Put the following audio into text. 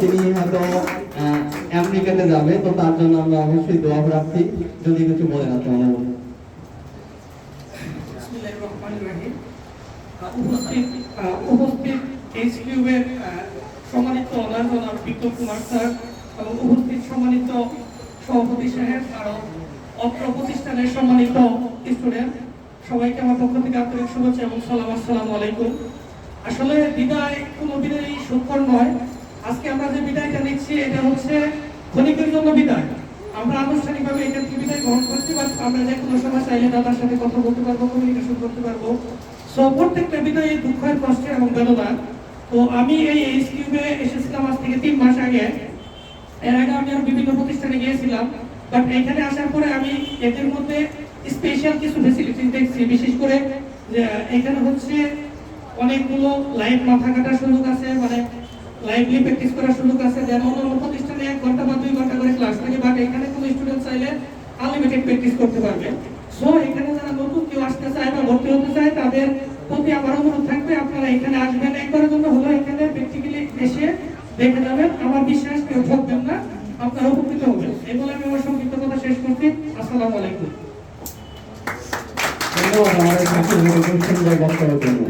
তিনি হয়তো আমেরিকাতে যাবে, তো তার জন্য আমরা অবশ্যই দোয়া রাখছি যদি কিছু উপস্থিত এইচ কিউবের সম্মানিত সবাইকে আমার শুভেচ্ছা এবং সালাম, আসসালামু আলাইকুম। আসলে বিদায় কোনো বিদায় নয়। আজকে আমরা যে বিদায়টা নিচ্ছি, এটা হচ্ছে ক্ষণিকের জন্য বিদায়। আমরা আনুষ্ঠানিকভাবে থেকে বিদায় গ্রহণ করছি বাট আমরা যে কোনো সময় চাইলে দাদার সাথে কথা বলতে পারব কমিউনিকেশন করতে পারব। সো প্রত্যেকটা বিদায় দুঃখের কষ্টের এবং বেদনা তো আমি এই এইচ কিউবে এসেছিলাম আজ থেকে তিন মাস আগে। এর আগে আমি আরও বিভিন্ন প্রতিষ্ঠানে গিয়েছিলাম। বাট এখানে আসার পরে আমি এদের মধ্যে স্পেশাল কিছু ফেসিলিটি দেখছি, বিশেষ করে এখানে হচ্ছে অনেকগুলো লাইভ মাথা কাটার সুযোগ আছে মানে লাইভলি প্র্যাকটিস করার সুযোগ আছে। দেন অন্যান্য প্রতিষ্ঠানে এক ঘণ্টা বা দুই ঘণ্টা করে ক্লাস থাকে বাট এখানে কোনো স্টুডেন্ট চাইলে আনলিমিটেড প্র্যাকটিস করতে পারবে। সো এখানে যারা নতুন কেউ আসতে চায় বা ভর্তি হতে চায়, তাদের প্রতি আমার অনুরোধ থাকবে, আপনারা এখানে আসবেন। একবারের জন্য হলো এখানে প্র্যাকটিক্যালি এসে দেখে যাবেন। আমার বিশ্বাস, কেউ ঠকবেন না, আপনারা উপকৃত হবেন। এই বলে আমি আমার সংক্ষিপ্ত কথা শেষ করছি। আসসালামু আলাইকুম। ধন্যবাদ, আমাদের সুন্দর বক্তব্যের জন্য।